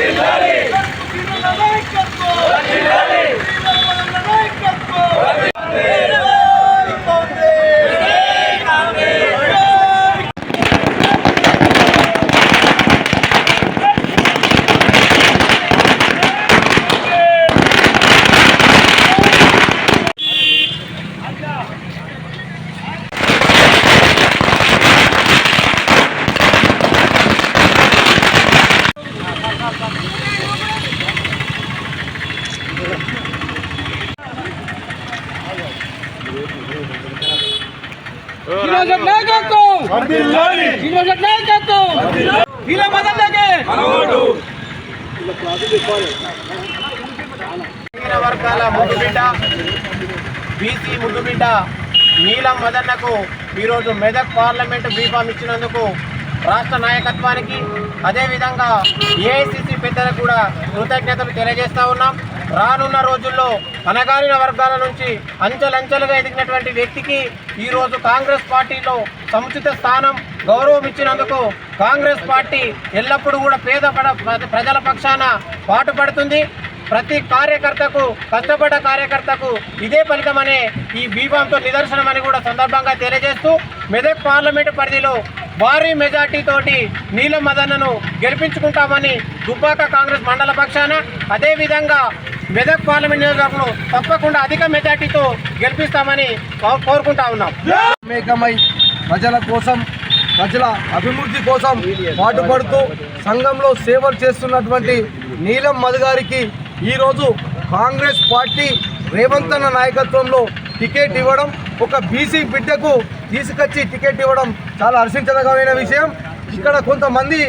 தில்லாலே ఈరోజు నాయకత్వం! ఈరోజు నాయకత్వం! ఇలా మొదలకే వర్గాల ముద్దుబిడ్డ బీసీ ముద్దుబిడ్డ నీలం మదన్నకు ఈరోజు మెదక్ పార్లమెంటు బీఫామ్ ఇచ్చినందుకు రాష్ట్ర నాయకత్వానికి అదేవిధంగా ఏఐసిసి పెద్దలకు కూడా కృతజ్ఞతలు తెలియజేస్తా ఉన్నాం. రానున్న రోజుల్లో అనగానిన వర్గాల నుంచి అంచెలంచెలుగా ఎదిగినటువంటి వ్యక్తికి ఈరోజు కాంగ్రెస్ పార్టీలో సముచిత స్థానం గౌరవం ఇచ్చినందుకు కాంగ్రెస్ పార్టీ ఎల్లప్పుడూ కూడా పేద పడ- ప్రజల పక్షాన పాటుపడుతుంది ప్రతి కార్యకర్తకు కష్టపడ్డ కార్యకర్తకు ఇదే ఫలితమనే ఈ బీఫామ్తో నిదర్శనమని కూడా సందర్భంగా తెలియజేస్తూ మెదక్ పార్లమెంటు పరిధిలో భారీ మెజార్టీ తోటి నీలం మదన్నను గెలిపించుకుంటామని దుబ్బాక కాంగ్రెస్ మండల పక్షాన అదేవిధంగా మెదక్ పార్లమెంట్ నియోజకవర్గంలో తప్పకుండా అధిక మెజార్టీతో గెలిపిస్తామని కోరుకుంటా ఉన్నాం. మేకమై ప్రజల కోసం ప్రజల అభివృద్ధి కోసం పాటుపడుతూ సంఘంలో సేవలు చేస్తున్నటువంటి నీలం మధు గారికి ఈరోజు కాంగ్రెస్ పార్టీ రేవంత్ అన్న నాయకత్వంలో టికెట్ ఇవ్వడం ఒక బీసీ బిడ్డకు తీసుకొచ్చి టికెట్ ఇవ్వడం చాలా హర్షించదగమైన విషయం. ఇక్కడ కొంతమంది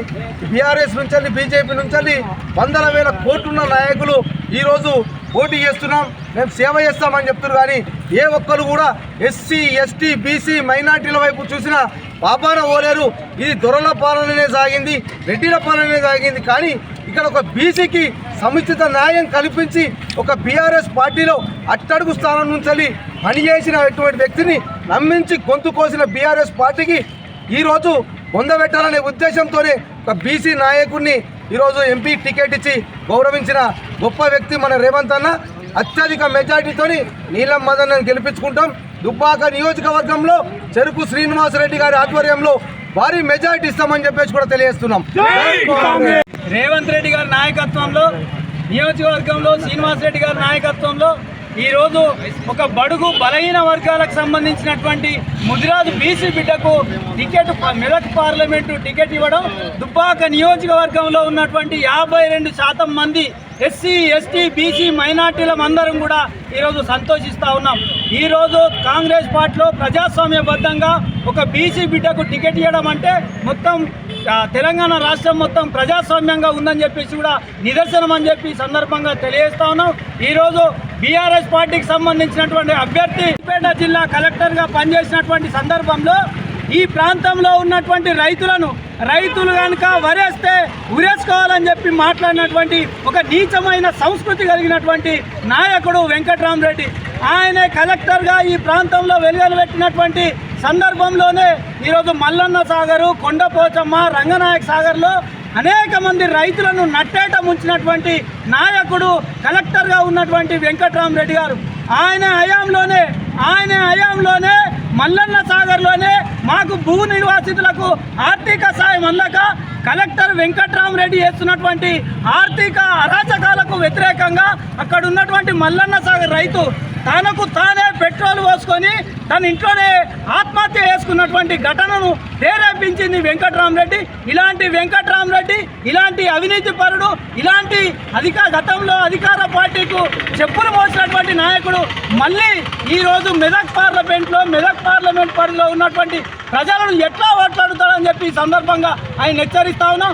బీఆర్ఎస్ నుంచి బీజేపీ నుంచి వందల వేల కోట్లున్న నాయకులు ఈరోజు పోటీ చేస్తున్నాం. మేము సేవ చేస్తామని చెప్తున్నారు. కానీ ఏ ఒక్కరు కూడా ఎస్సీ ఎస్టీ బీసీ మైనార్టీల వైపు చూసిన పాపాన ఓలేరు ఇది దొరల పాలననే సాగింది రెడ్డిల పాలననే సాగింది. కానీ ఇక్కడ ఒక బీసీకి సముచిత న్యాయం కల్పించి ఒక బీఆర్ఎస్ పార్టీలో అట్టడుగు స్థానం నుంచి పనిచేసిన వ్యక్తిని నమ్మించి గొంతు కోసిన బీఆర్ఎస్ పార్టీకి ఈరోజు పొందబెట్టాలనే ఉద్దేశంతోనే ఒక బీసీ నాయకుడిని ఈరోజు ఎంపీ టికెట్ ఇచ్చి గౌరవించిన గొప్ప వ్యక్తి మన రేవంత్ అన్న. అత్యధిక మెజార్టీతోని నీలం మదన్ గెలిపించుకుంటాం. దుబ్బాక నియోజకవర్గంలో చెరుకు శ్రీనివాసరెడ్డి గారి ఆధ్వర్యంలో భారీ మెజార్టీ ఇస్తామని చెప్పేసి కూడా తెలియజేస్తున్నాం. రేవంత్ రెడ్డి గారి నాయకత్వంలో నియోజకవర్గంలో శ్రీనివాస్ రెడ్డి గారి నాయకత్వంలో ఈరోజు ఒక బడుగు బలహీన వర్గాలకు సంబంధించినటువంటి ముదిరాజు బీసీ బిడ్డకు టికెట్ మెదక్ పార్లమెంటు టికెట్ ఇవ్వడం దుబ్బాక నియోజకవర్గంలో ఉన్నటువంటి యాభై రెండు శాతం మంది ఎస్సీ ఎస్టీ బీసీ మైనార్టీల అందరం కూడా ఈరోజు సంతోషిస్తూ ఉన్నాం. ఈరోజు కాంగ్రెస్ పార్టీలో ప్రజాస్వామ్యబద్ధంగా ఒక బీసీ బిడ్డకు టికెట్ ఇవ్వడం అంటే మొత్తం తెలంగాణ రాష్ట్రం మొత్తం ప్రజాస్వామ్యంగా ఉందని చెప్పేసి కూడా నిదర్శనం అని చెప్పి సందర్భంగా తెలియజేస్తా ఉన్నాం. ఈరోజు బీఆర్ఎస్ పార్టీకి సంబంధించినటువంటి అభ్యర్థి సిద్దిపేట జిల్లా కలెక్టర్గా పనిచేసినటువంటి సందర్భంలో ఈ ప్రాంతంలో ఉన్నటువంటి రైతులను రైతులు కనుక వరేస్తే ఉరేసుకోవాలని చెప్పి మాట్లాడినటువంటి ఒక నీచమైన సంస్కృతి కలిగినటువంటి నాయకుడు వెంకట్రామరెడ్డి. ఆయనే కలెక్టర్గా ఈ ప్రాంతంలో వెలుగనబెట్టినటువంటి సందర్భంలోనే ఈరోజు మల్లన్న సాగరు కొండపోచమ్మ రంగనాయక సాగర్లో అనేక మంది రైతులను నట్టేట ముంచినటువంటి నాయకుడు కలెక్టర్గా ఉన్నటువంటి వెంకట్రామరెడ్డి గారు. ఆయన హయాంలోనే ఆయన హయాంలోనే మల్లన్న సాగర్లోనే మాకు భూ నిర్వాసితులకు ఆర్థిక సాయం అందక కలెక్టర్ వెంకట్రామరెడ్డి చేస్తున్నటువంటి ఆర్థిక అరాచకాలకు వ్యతిరేకంగా అక్కడ ఉన్నటువంటి మల్లన్న సాగర్ రైతు తనకు తానే పెట్రోల్ పోసుకొని తన ఇంట్లోనే ఆత్మహత్య చేసుకున్నటువంటి ఘటనను ప్రేరేపించింది వెంకట్రామరెడ్డి. ఇలాంటి వెంకట్రామరెడ్డి ఇలాంటి అవినీతి పరుడు ఇలాంటి అధిక గతంలో అధికార పార్టీకు చెప్పులు మోసినటువంటి నాయకుడు మళ్ళీ ఈరోజు మెదక్ పార్లమెంట్లో మెదక్ పార్లమెంట్ పరిధిలో ఉన్నటువంటి ప్రజలను ఎట్లా ఓట్లాడుతాడని చెప్పి ఈ సందర్భంగా ఆయన హెచ్చరిస్తా ఉన్నాం.